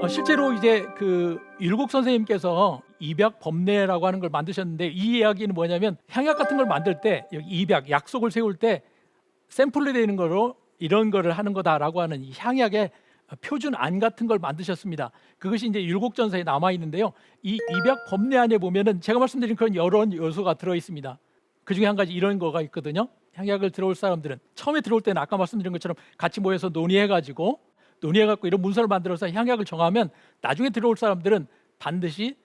어, 실제로 이제 그 율곡 선생님께서 입약 법례라고 하는 걸 만드셨는데 이 이야기는 뭐냐면 향약 같은 걸 만들 때 여기 입약 약속을 세울 때 샘플로 되는 거로 이런 거를 하는 거다라고 하는 이 향약의 표준 안 같은 걸 만드셨습니다. 그것이 이제 율곡전서에 남아 있는데요. 이 입약 법례 안에 보면은 제가 말씀드린 그런 여러 요소가 들어 있습니다. 그 중에 한 가지 이런 거가 있거든요. 향약을 들어올 사람들은 처음에 들어올 때는 아까 말씀드린 것처럼 같이 모여서 논의해 가지고 논의해 갖고 이런 문서를 만들어서 향약을 정하면 나중에 들어올 사람들은 반드시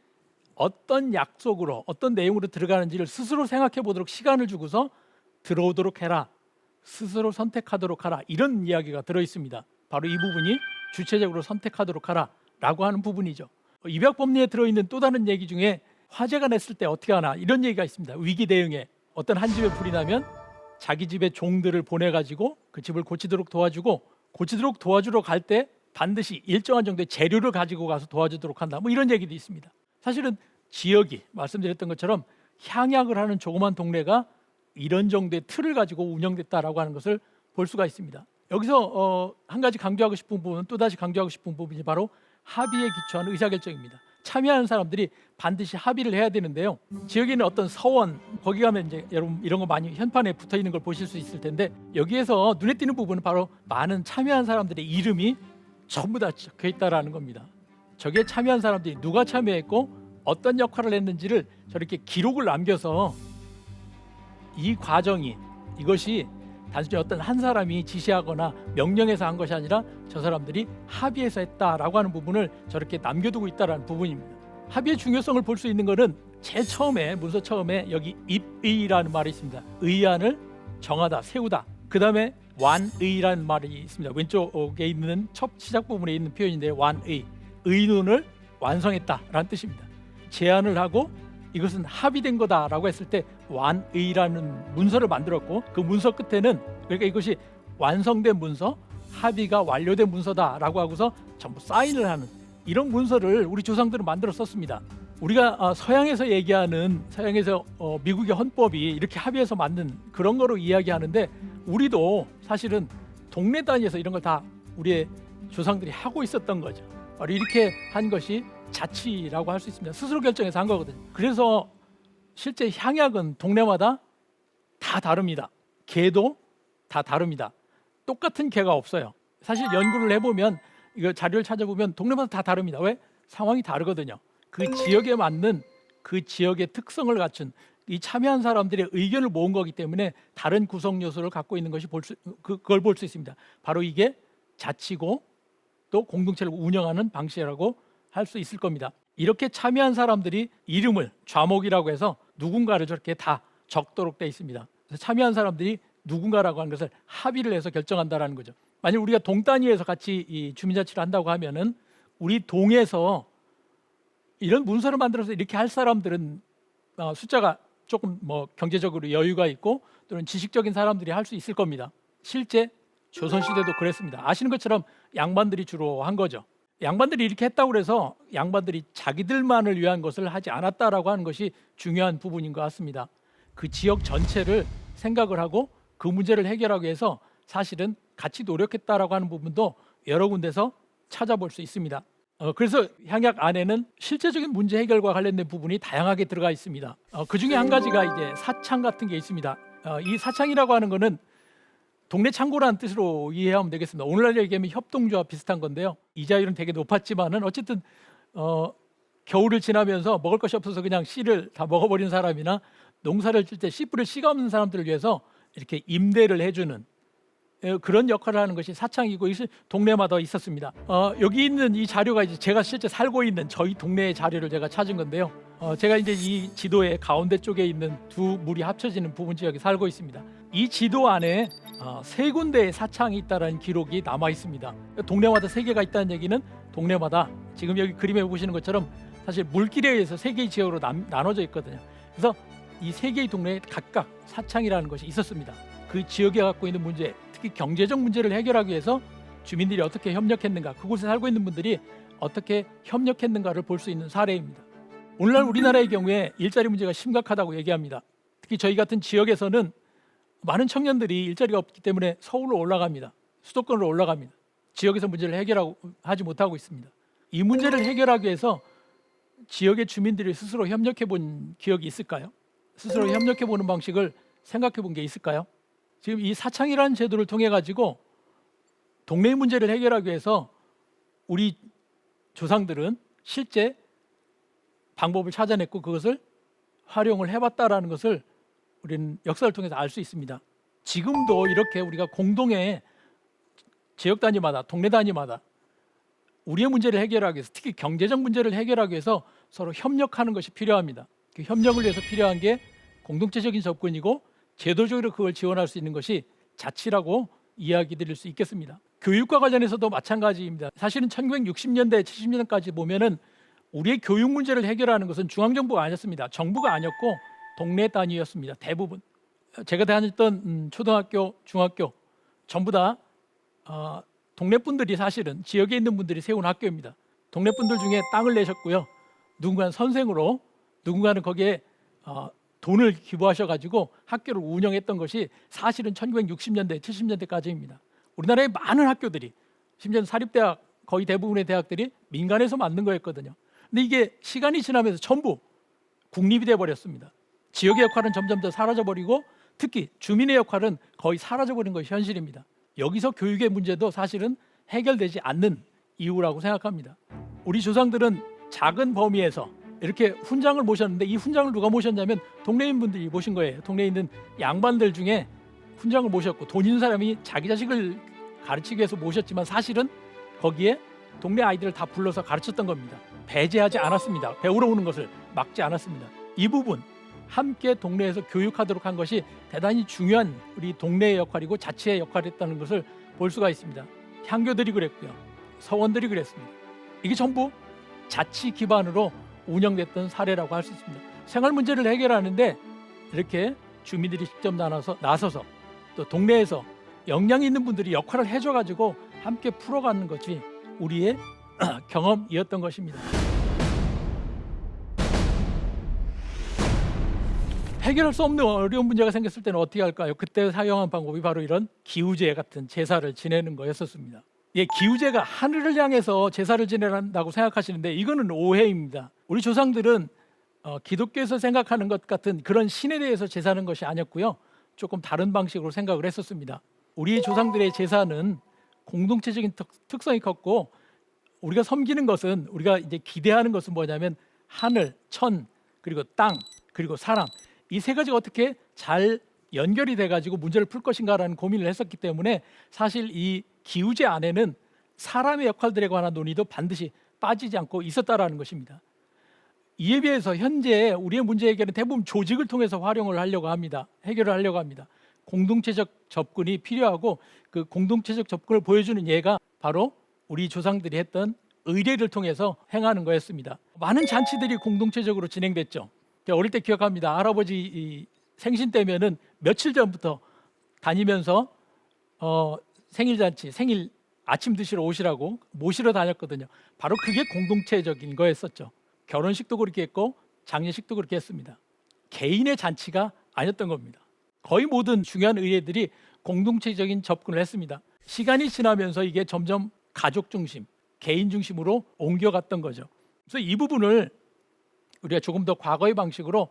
어떤 약속으로 어떤 내용으로 들어가는지를 스스로 생각해 보도록 시간을 주고서 들어오도록 해라. 스스로 선택하도록 하라. 이런 이야기가 들어 있습니다. 바로 이 부분이 주체적으로 선택하도록 하라라고 하는 부분이죠. 입약 법리에 들어 있는 또 다른 얘기 중에 화재가 냈을 때 어떻게 하나 이런 얘기가 있습니다. 위기 대응에 어떤 한 집에 불이 나면 자기 집에 종들을 보내 가지고 그 집을 고치도록 도와주고 고치도록 도와주러 갈 때 반드시 일정한 정도의 재료를 가지고 가서 도와주도록 한다. 뭐 이런 얘기도 있습니다. 사실은 지역이 말씀드렸던 것처럼 향약을 하는 조그만 동네가 이런 정도의 틀을 가지고 운영됐다라고 하는 것을 볼 수가 있습니다. 여기서 어, 한 가지 강조하고 싶은 부분은 또 다시 강조하고 싶은 부분이 바로 합의에 기초한 의사결정입니다. 참여하는 사람들이 반드시 합의를 해야 되는데요. 지역에 있는 어떤 서원 거기 가면 이제 여러분 이런 거 많이 현판에 붙어 있는 걸 보실 수 있을 텐데 여기에서 눈에 띄는 부분은 바로 많은 참여한 사람들의 이름이 전부 다 적혀 있다라는 겁니다. 저기에 참여한 사람들이 누가 참여했고 어떤 역할을 했는지를 저렇게 기록을 남겨서 이 과정이 이것이 단순히 어떤 한 사람이 지시하거나 명령해서 한 것이 아니라 저 사람들이 합의해서 했다라고 하는 부분을 저렇게 남겨두고 있다라는 부분입니다. 합의의 중요성을 볼 수 있는 것은 제일 처음에 문서 처음에 여기 입의라는 말이 있습니다. 의안을 정하다, 세우다. 그 다음에 완의라는 말이 있습니다. 왼쪽에 있는 첫 시작 부분에 있는 표현인데 완의, 의논을 완성했다라는 뜻입니다. 제안을 하고 이것은 합의된 거다라고 했을 때 완의라는 문서를 만들었고 그 문서 끝에는 그러니까 이것이 완성된 문서, 합의가 완료된 문서다라고 하고서 전부 사인을 하는 이런 문서를 우리 조상들은 만들어 썼습니다. 우리가 아, 서양에서 얘기하는 서양에서 어, 미국의 헌법이 이렇게 합의해서 만든 그런 거로 이야기하는데 우리도 사실은 동네 단위에서 이런 걸 다 우리의 조상들이 하고 있었던 거죠. 바로 이렇게 한 것이 자치라고 할 수 있습니다. 스스로 결정해서 한 거거든요. 그래서 실제 향약은 동네마다 다 다릅니다. 개도 다 다릅니다. 똑같은 개가 없어요. 사실 연구를 해보면 이거 자료를 찾아보면 동네마다 다 다릅니다. 왜? 상황이 다르거든요. 그 지역에 맞는 그 지역의 특성을 갖춘 이 참여한 사람들의 의견을 모은 거기 때문에 다른 구성 요소를 갖고 있는 것이 볼 수, 그- 그걸 볼 수 있습니다. 바로 이게 자치고 또 공동체를 운영하는 방식이라고 할 수 있을 겁니다. 이렇게 참여한 사람들이 이름을 좌목이라고 해서 누군가를 저렇게 다 적도록 돼 있습니다. 그래서 참여한 사람들이 누군가라고 하는 것을 합의를 해서 결정한다라는 거죠. 만약 우리가 동 단위에서 같이 이 주민자치를 한다고 하면은 우리 동에서 이런 문서를 만들어서 이렇게 할 사람들은 어, 숫자가 조금 뭐 경제적으로 여유가 있고 또는 지식적인 사람들이 할 수 있을 겁니다. 실제 조선 시대도 그랬습니다. 아시는 것처럼 양반들이 주로 한 거죠. 양반들이 이렇게 했다고 해서 양반들이 자기들만을 위한 것을 하지 않았다라고 하는 것이 중요한 부분인 것 같습니다. 그 지역 전체를 생각을 하고 그 문제를 해결하기 위해서 사실은 같이 노력했다라고 하는 부분도 여러 군데서 찾아볼 수 있습니다. 어, 그래서 향약 안에는 실제적인 문제 해결과 관련된 부분이 다양하게 들어가 있습니다. 어, 그 중에 한 가지가 이제 사창 같은 게 있습니다. 어, 이 사창이라고 하는 거는 동네 창고라는 뜻으로 이해하면 되겠습니다. 오늘날 얘기하면 협동조합 비슷한 건데요. 이자율은 되게 높았지만은 어쨌든 어, 겨울을 지나면서 먹을 것이 없어서 그냥 씨를 다 먹어버린 사람이나 농사를 질 때 씨뿌리를 씨가 없는 사람들을 위해서 이렇게 임대를 해주는 예, 그런 역할을 하는 것이 사창이고 동네마다 있었습니다. 어, 여기 있는 이 자료가 이제 제가 실제 살고 있는 저희 동네의 자료를 제가 찾은 건데요. 어, 제가 이제 이 지도의 가운데 쪽에 있는 두 물이 합쳐지는 부분 지역에 살고 있습니다. 이 지도 안에 어, 세 군데의 사창이 있다는 기록이 남아 있습니다. 동네마다 세 개가 있다는 얘기는 동네마다 지금 여기 그림에 보시는 것처럼 사실 물길에 의해서 세 개의 지역으로 남, 나눠져 있거든요. 그래서 이 세 개의 동네에 각각 사창이라는 것이 있었습니다. 그 지역에 갖고 있는 문제, 특히 경제적 문제를 해결하기 위해서 주민들이 어떻게 협력했는가, 그곳에 살고 있는 분들이 어떻게 협력했는가를 볼 수 있는 사례입니다. 오늘날 우리나라의 경우에 일자리 문제가 심각하다고 얘기합니다. 특히 저희 같은 지역에서는 많은 청년들이 일자리가 없기 때문에 서울로 올라갑니다. 수도권으로 올라갑니다. 지역에서 문제를 해결하고 하지 못하고 있습니다. 이 문제를 해결하기 위해서 지역의 주민들이 스스로 협력해 본 기억이 있을까요? 스스로 협력해 보는 방식을 생각해 본 게 있을까요? 지금 이 사창이라는 제도를 통해 가지고 동네 문제를 해결하기 위해서 우리 조상들은 실제 방법을 찾아냈고 그것을 활용을 해봤다라는 것을 우리는 역사를 통해서 알 수 있습니다. 지금도 이렇게 우리가 공동의 지역 단위마다 동네 단위마다 우리의 문제를 해결하기 위해서 특히 경제적 문제를 해결하기 위해서 서로 협력하는 것이 필요합니다. 그 협력을 위해서 필요한 게 공동체적인 접근이고 제도적으로 그걸 지원할 수 있는 것이 자치라고 이야기 드릴 수 있겠습니다. 교육과 관련해서도 마찬가지입니다. 사실은 1960년대, 70년까지 보면은 우리의 교육 문제를 해결하는 것은 중앙 정부가 아니었습니다. 정부가 아니었고 동네 단위였습니다. 대부분 제가 다녔던 음, 초등학교, 중학교 전부 다 어, 동네 분들이 사실은 지역에 있는 분들이 세운 학교입니다. 동네 분들 중에 땅을 내셨고요. 누군가는 선생으로, 누군가는 거기에 어, 돈을 기부하셔가지고 학교를 운영했던 것이 사실은 1960년대, 70년대까지입니다. 우리나라의 많은 학교들이 심지어 사립대학 거의 대부분의 대학들이 민간에서 만든 거였거든요. 근데 이게 시간이 지나면서 전부 국립이 돼 버렸습니다. 지역의 역할은 점점 더 사라져 버리고 특히 주민의 역할은 거의 사라져 버린 것이 현실입니다. 여기서 교육의 문제도 사실은 해결되지 않는 이유라고 생각합니다. 우리 조상들은 작은 범위에서 이렇게 훈장을 모셨는데 이 훈장을 누가 모셨냐면 동네인 분들이 모신 거예요. 동네에 있는 양반들 중에 훈장을 모셨고 돈 있는 사람이 자기 자식을 가르치기 위해서 모셨지만 사실은 거기에 동네 아이들을 다 불러서 가르쳤던 겁니다. 배제하지 않았습니다. 배우러 오는 것을 막지 않았습니다. 이 부분 함께 동네에서 교육하도록 한 것이 대단히 중요한 우리 동네의 역할이고 자치의 역할이었다는 것을 볼 수가 있습니다. 향교들이 그랬고요. 서원들이 그랬습니다. 이게 전부 자치 기반으로 운영됐던 사례라고 할 수 있습니다. 생활 문제를 해결하는데 이렇게 주민들이 직접 나눠서 나서서 또 동네에서 역량 있는 분들이 역할을 해줘 가지고 함께 풀어가는 것이 우리의 경험이었던 것입니다. 해결할 수 없는 어려운 문제가 생겼을 때는 어떻게 할까요? 그때 사용한 방법이 바로 이런 기우제 같은 제사를 지내는 거였었습니다. 예, 기우제가 하늘을 향해서 제사를 지내란다고 생각하시는데 이거는 오해입니다. 우리 조상들은 어, 기독교에서 생각하는 것 같은 그런 신에 대해서 제사하는 것이 아니었고요. 조금 다른 방식으로 생각을 했었습니다. 우리 조상들의 제사는 공동체적인 특, 특성이 컸고 우리가 섬기는 것은 우리가 이제 기대하는 것은 뭐냐면 하늘, 천, 그리고 땅, 그리고 사람 이 세 가지가 어떻게 잘 연결이 돼 가지고 문제를 풀 것인가라는 고민을 했었기 때문에 사실 이 기우제 안에는 사람의 역할들에 관한 논의도 반드시 빠지지 않고 있었다라는 것입니다. 이에 비해서 현재 우리의 문제 해결은 대부분 조직을 통해서 활용을 하려고 합니다. 해결을 하려고 합니다. 공동체적 접근이 필요하고 그 공동체적 접근을 보여주는 예가 바로 우리 조상들이 했던 의례를 통해서 행하는 거였습니다. 많은 잔치들이 공동체적으로 진행됐죠. 어릴 때 기억합니다. 할아버지 이 생신 때면은 며칠 전부터 다니면서 어, 생일 잔치, 생일 아침 드시러 오시라고 모시러 다녔거든요. 바로 그게 공동체적인 거였었죠. 결혼식도 그렇게 했고 장례식도 그렇게 했습니다. 개인의 잔치가 아니었던 겁니다. 거의 모든 중요한 의례들이 공동체적인 접근을 했습니다. 시간이 지나면서 이게 점점 가족 중심, 개인 중심으로 옮겨갔던 거죠. 그래서 이 부분을 우리가 조금 더 과거의 방식으로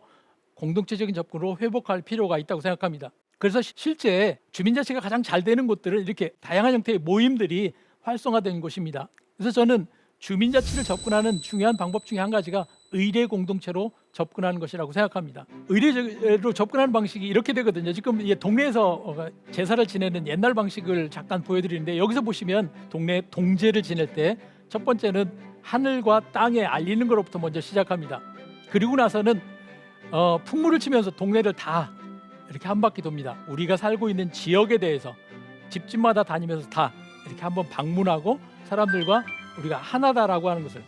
공동체적인 접근으로 회복할 필요가 있다고 생각합니다. 그래서 시- 실제 주민자치가 가장 잘 되는 곳들은 이렇게 다양한 형태의 모임들이 활성화된 곳입니다. 그래서 저는 주민자치를 접근하는 중요한 방법 중에 한 가지가 의례 공동체로 접근하는 것이라고 생각합니다. 의례로 접근하는 방식이 이렇게 되거든요. 지금 동네에서 어, 제사를 지내는 옛날 방식을 잠깐 보여드리는데 여기서 보시면 동네 동제를 지낼 때 첫 번째는 하늘과 땅에 알리는 것부터 먼저 시작합니다. 그리고 나서는 어, 풍물을 치면서 동네를 다 이렇게 한 바퀴 돕니다. 우리가 살고 있는 지역에 대해서 집집마다 다니면서 다 이렇게 한번 방문하고 사람들과 우리가 하나다라고 하는 것을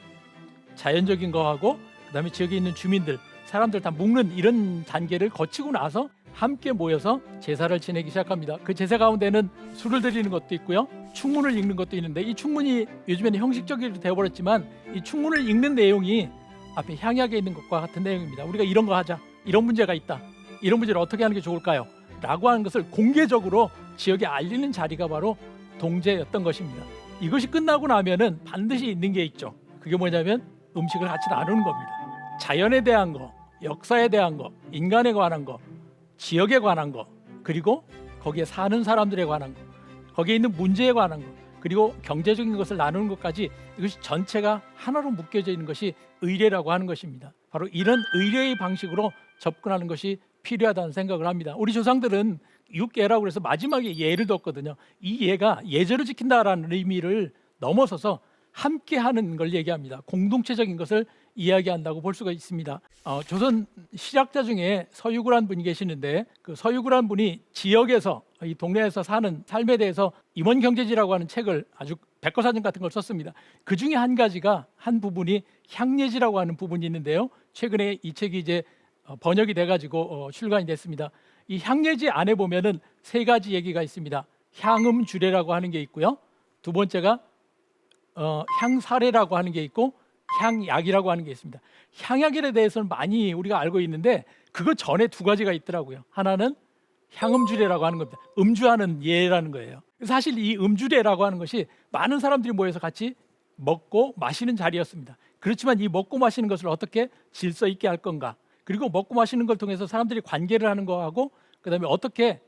자연적인 거하고 그다음에 지역에 있는 주민들 사람들 다 묶는 이런 단계를 거치고 나서 함께 모여서 제사를 지내기 시작합니다. 그 제사 가운데는 술을 드리는 것도 있고요. 충문을 읽는 것도 있는데 이 충문이 요즘에는 형식적으로 되어버렸지만 이 충문을 읽는 내용이 앞에 향약에 있는 것과 같은 내용입니다. 우리가 이런 거 하자. 이런 문제가 있다. 이런 문제를 어떻게 하는 게 좋을까요? 라고 하는 것을 공개적으로 지역에 알리는 자리가 바로 동제였던 것입니다. 이것이 끝나고 나면은 반드시 있는 게 있죠. 그게 뭐냐면 음식을 같이 나누는 겁니다. 자연에 대한 거, 역사에 대한 거, 인간에 관한 거, 지역에 관한 거, 그리고 거기에 사는 사람들에 관한 거, 거기에 있는 문제에 관한 거, 그리고 경제적인 것을 나누는 것까지 이것이 전체가 하나로 묶여져 있는 것이 의례라고 하는 것입니다. 바로 이런 의례의 방식으로 접근하는 것이 필요하다는 생각을 합니다. 우리 조상들은 육예라고 해서 마지막에 예를 뒀거든요. 이 예가 예절을 지킨다라는 의미를 넘어서서 함께 하는 걸 얘기합니다. 공동체적인 것을 이야기한다고 볼 수가 있습니다. 어, 조선 실학자 중에 서유구란 분이 계시는데 그 서유구란 분이 지역에서 이 동네에서 사는 삶에 대해서 임원 경제지라고 하는 책을 아주 백과사전 같은 걸 썼습니다. 그 중에 한 가지가 한 부분이 향예지라고 하는 부분이 있는데요. 최근에 이 책이 이제 어, 번역이 돼가지고 어, 출간이 됐습니다. 이 향예지 안에 보면은 세 가지 얘기가 있습니다. 향음 주례라고 하는 게 있고요. 두 번째가 어, 향사례라고 하는 게 있고 향약이라고 하는 게 있습니다. 향약에 대해서는 많이 우리가 알고 있는데 그거 전에 두 가지가 있더라고요. 하나는 향음주례라고 하는 겁니다. 음주하는 예라는 거예요. 사실 이 음주례라고 하는 것이 많은 사람들이 모여서 같이 먹고 마시는 자리였습니다. 그렇지만 이 먹고 마시는 것을 어떻게 질서 있게 할 건가? 그리고 먹고 마시는 걸 통해서 사람들이 관계를 하는 거하고 그다음에 어떻게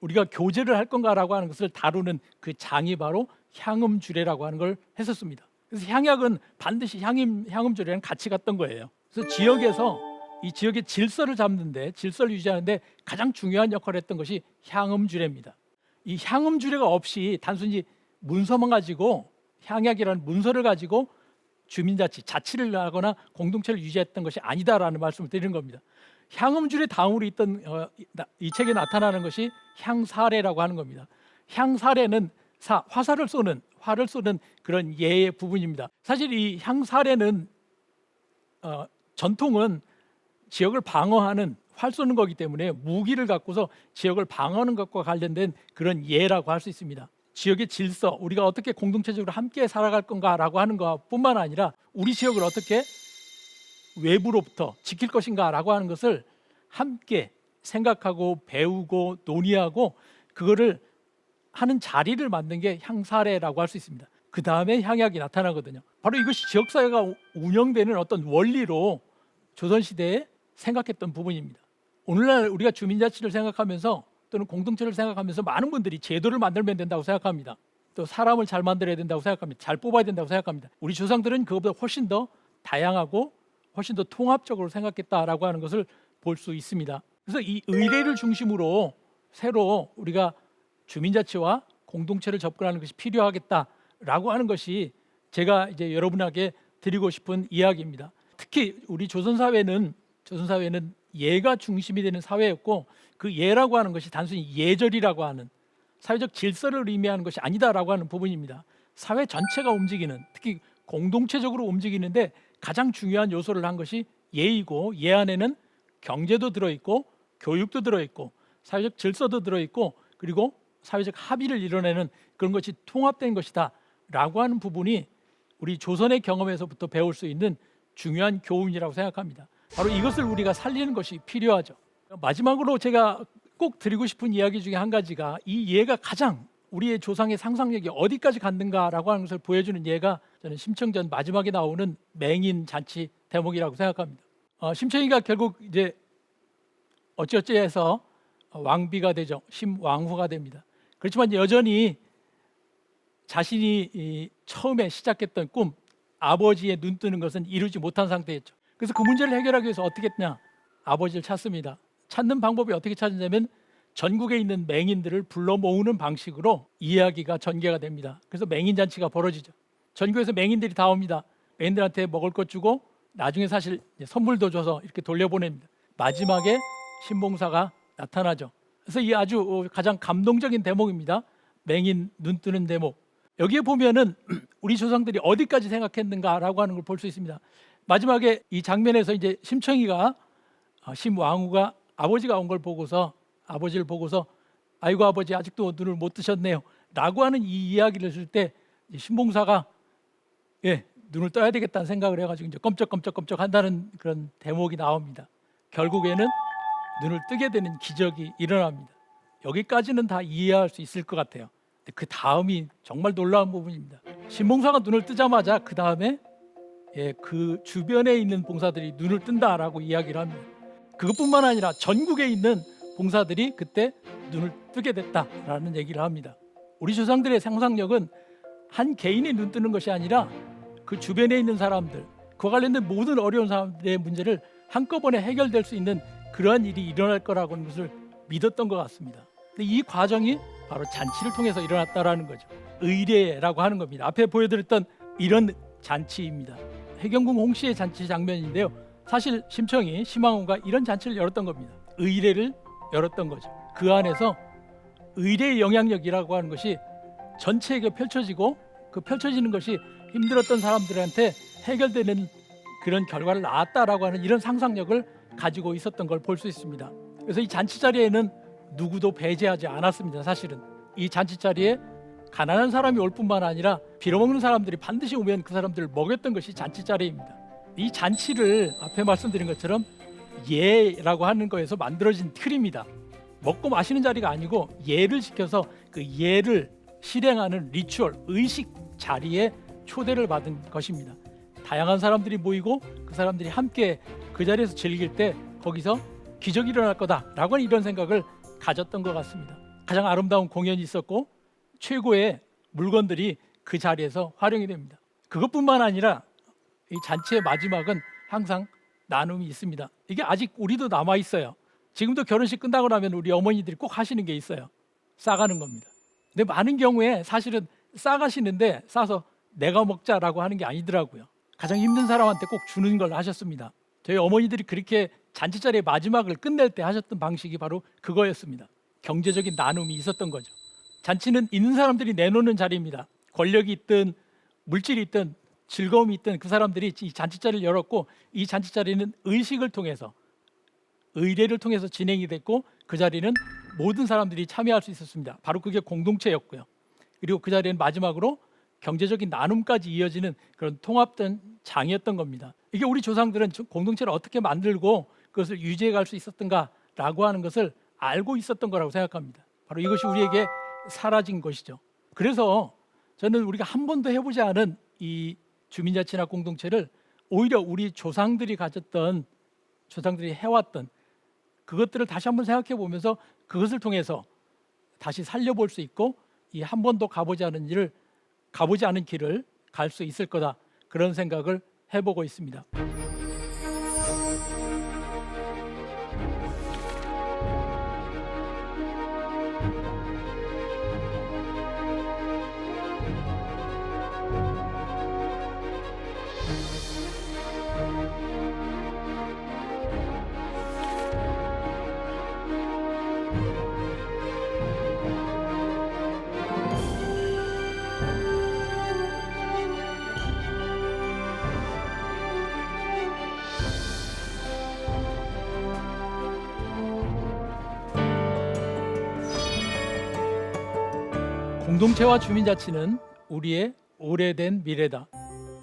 우리가 교제를 할 건가라고 하는 것을 다루는 그 장이 바로 향음주례라고 하는 걸 했었습니다. 그래서 향약은 반드시 향임 향음주례랑 같이 갔던 거예요. 그래서 지역에서 이 지역의 질서를 잡는데 질서를 유지하는데 가장 중요한 역할을 했던 것이 향음주례입니다. 이 향음주례가 없이 단순히 문서만 가지고 향약이라는 문서를 가지고 주민자치 자치를 하거나 공동체를 유지했던 것이 아니다라는 말씀을 드리는 겁니다. 향음주례 다음으로 있던 어, 이 책에 나타나는 것이 향사례라고 하는 겁니다. 향사례는 사, 화살을 쏘는 화를 쏘는 그런 예의 부분입니다. 사실 이 향사례는 어, 전통은 지역을 방어하는 활 쏘는 거기 때문에 무기를 갖고서 지역을 방어하는 것과 관련된 그런 예라고 할 수 있습니다. 지역의 질서, 우리가 어떻게 공동체적으로 함께 살아갈 건가라고 하는 것뿐만 아니라 우리 지역을 어떻게 외부로부터 지킬 것인가라고 하는 것을 함께 생각하고 배우고 논의하고 그거를 하는 자리를 만든 게 향사례라고 할 수 있습니다. 그 다음에 향약이 나타나거든요. 바로 이것이 지역사회가 우- 운영되는 어떤 원리로 조선시대에 생각했던 부분입니다. 오늘날 우리가 주민자치를 생각하면서 또는 공동체를 생각하면서 많은 분들이 제도를 만들면 된다고 생각합니다. 또 사람을 잘 만들어야 된다고 생각합니다. 잘 뽑아야 된다고 생각합니다. 우리 조상들은 그것보다 훨씬 더 다양하고 훨씬 더 통합적으로 생각했다라고 하는 것을 볼 수 있습니다. 그래서 이 의례를 중심으로 새로 우리가 주민자치와 공동체를 접근하는 것이 필요하겠다라고 하는 것이 제가 이제 여러분에게 드리고 싶은 이야기입니다. 특히 우리 조선 사회는 조선 사회는 예가 중심이 되는 사회였고 그 예라고 하는 것이 단순히 예절이라고 하는 사회적 질서를 의미하는 것이 아니다라고 하는 부분입니다. 사회 전체가 움직이는 특히 공동체적으로 움직이는데 가장 중요한 요소를 한 것이 예이고 예 안에는 경제도 들어 있고 교육도 들어 있고 사회적 질서도 들어 있고 그리고 사회적 합의를 이뤄내는 그런 것이 통합된 것이다라고 하는 부분이 우리 조선의 경험에서부터 배울 수 있는 중요한 교훈이라고 생각합니다. 바로 이것을 우리가 살리는 것이 필요하죠. 마지막으로 제가 꼭 드리고 싶은 이야기 중에 한 가지가 이 예가 가장 우리의 조상의 상상력이 어디까지 갔는가라고 하는 것을 보여주는 예가 저는 심청전 마지막에 나오는 맹인 잔치 대목이라고 생각합니다. 어, 심청이가 결국 이제 어찌어찌해서 왕비가 되죠. 심왕후가 됩니다. 그렇지만 여전히 자신이 이 처음에 시작했던 꿈 아버지의 눈 뜨는 것은 이루지 못한 상태였죠. 그래서 그 문제를 해결하기 위해서 어떻게 했냐? 아버지를 찾습니다. 찾는 방법이 어떻게 찾느냐면 전국에 있는 맹인들을 불러 모으는 방식으로 이야기가 전개가 됩니다. 그래서 맹인 잔치가 벌어지죠. 전국에서 맹인들이 다 옵니다. 맹인들한테 먹을 것 주고 나중에 사실 선물도 줘서 이렇게 돌려보냅니다. 마지막에 신봉사가 나타나죠. 그래서 이 아주 어, 가장 감동적인 대목입니다. 맹인 눈 뜨는 대목. 여기에 보면은 우리 조상들이 어디까지 생각했는가라고 하는 걸 볼 수 있습니다. 마지막에 이 장면에서 이제 심청이가 어, 심왕후가 아버지가 온 걸 보고서 아버지를 보고서 아이고 아버지 아직도 눈을 못 뜨셨네요 라고 하는 이 이야기를 했을 때 신봉사가 예 눈을 떠야 되겠다는 생각을 해가지고 이제 껌쩍껌쩍껌쩍 한다는 그런 대목이 나옵니다. 결국에는 눈을 뜨게 되는 기적이 일어납니다. 여기까지는 다 이해할 수 있을 것 같아요. 그 다음이 정말 놀라운 부분입니다. 신봉사가 눈을 뜨자마자 그 다음에 예, 그 주변에 있는 봉사들이 눈을 뜬다라고 이야기를 합니다. 그것뿐만 아니라 전국에 있는 봉사들이 그때 눈을 뜨게 됐다라는 얘기를 합니다. 우리 조상들의 상상력은 한 개인이 눈 뜨는 것이 아니라 그 주변에 있는 사람들, 그와 관련된 모든 어려운 사람들의 문제를 한꺼번에 해결될 수 있는 그러한 일이 일어날 거라고 하는 것을 믿었던 것 같습니다. 근데 이 과정이 바로 잔치를 통해서 일어났다라는 거죠. 의례라고 하는 겁니다. 앞에 보여드렸던 이런 잔치입니다. 해경궁 홍씨의 잔치 장면인데요. 사실 심청이 심왕원과 이런 잔치를 열었던 겁니다. 의례를 열었던 거죠. 그 안에서 의례의 영향력이라고 하는 것이 전체에게 펼쳐지고 그 펼쳐지는 것이 힘들었던 사람들한테 해결되는 그런 결과를 낳았다라고 하는 이런 상상력을 가지고 있었던 걸 볼 수 있습니다. 그래서 이 잔치 자리에는 누구도 배제하지 않았습니다. 사실은 이 잔치 자리에 가난한 사람이 올 뿐만 아니라 빌어먹는 사람들이 반드시 오면 그 사람들을 먹였던 것이 잔치 자리입니다. 이 잔치를 앞에 말씀드린 것처럼 예라고 하는 거에서 만들어진 틀입니다. 먹고 마시는 자리가 아니고 예를 지켜서 그 예를 실행하는 리추얼 의식 자리에 초대를 받은 것입니다. 다양한 사람들이 모이고 그 사람들이 함께 그 자리에서 즐길 때 거기서 기적이 일어날 거다라고 하는 이런 생각을 가졌던 것 같습니다. 가장 아름다운 공연이 있었고 최고의 물건들이 그 자리에서 활용이 됩니다. 그것뿐만 아니라 이 잔치의 마지막은 항상 나눔이 있습니다. 이게 아직 우리도 남아 있어요. 지금도 결혼식 끝나고 나면 우리 어머니들이 꼭 하시는 게 있어요. 싸가는 겁니다. 근데 많은 경우에 사실은 싸가시는데 싸서 내가 먹자라고 하는 게 아니더라고요. 가장 힘든 사람한테 꼭 주는 걸 하셨습니다. 저희 어머니들이 그렇게 잔치 자리의 마지막을 끝낼 때 하셨던 방식이 바로 그거였습니다. 경제적인 나눔이 있었던 거죠. 잔치는 있는 사람들이 내놓는 자리입니다. 권력이 있든 물질이 있든 즐거움이 있든 그 사람들이 이 잔치 자리를 열었고 이 잔치 자리는 의식을 통해서 의례를 통해서 진행이 됐고 그 자리는 모든 사람들이 참여할 수 있었습니다. 바로 그게 공동체였고요. 그리고 그 자리는 마지막으로 경제적인 나눔까지 이어지는 그런 통합된 장이었던 겁니다. 이게 우리 조상들은 저- 공동체를 어떻게 만들고 그것을 유지해 갈 수 있었던가라고 하는 것을 알고 있었던 거라고 생각합니다. 바로 이것이 우리에게 사라진 것이죠. 그래서 저는 우리가 한 번도 해보지 않은 이 주민자치나 공동체를 오히려 우리 조상들이 가졌던 조상들이 해왔던 그것들을 다시 한번 생각해 보면서 그것을 통해서 다시 살려볼 수 있고 이 한 번도 가보지 않은 일을 가보지 않은 길을 갈 수 있을 거다 그런 생각을 해보고 있습니다. 공동체와 주민자치는 우리의 오래된 미래다.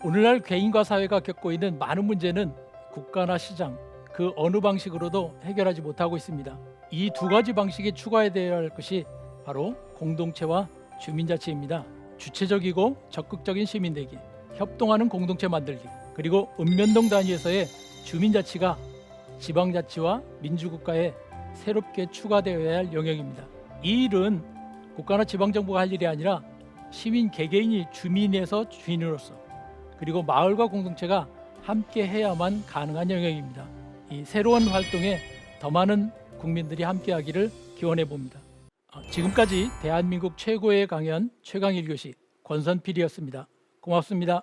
오늘날 개인과 사회가 겪고 있는 많은 문제는 국가나 시장 그 어느 방식으로도 해결하지 못하고 있습니다. 이 두 가지 방식에 추가해야 할 것이 바로 공동체와 주민자치입니다. 주체적이고 적극적인 시민되기, 협동하는 공동체 만들기, 그리고 읍면동 단위에서의 주민자치가 지방자치와 민주국가에 새롭게 추가되어야 할 영역입니다. 이 일은 국가나 지방정부가 할 일이 아니라 시민 개개인이 주민에서 주인으로서 그리고 마을과 공동체가 함께 해야만 가능한 영역입니다. 이 새로운 활동에 더 많은 국민들이 함께하기를 기원해 봅니다. 어, 지금까지 대한민국 최고의 강연 최강 1교시 권선필이었습니다. 고맙습니다.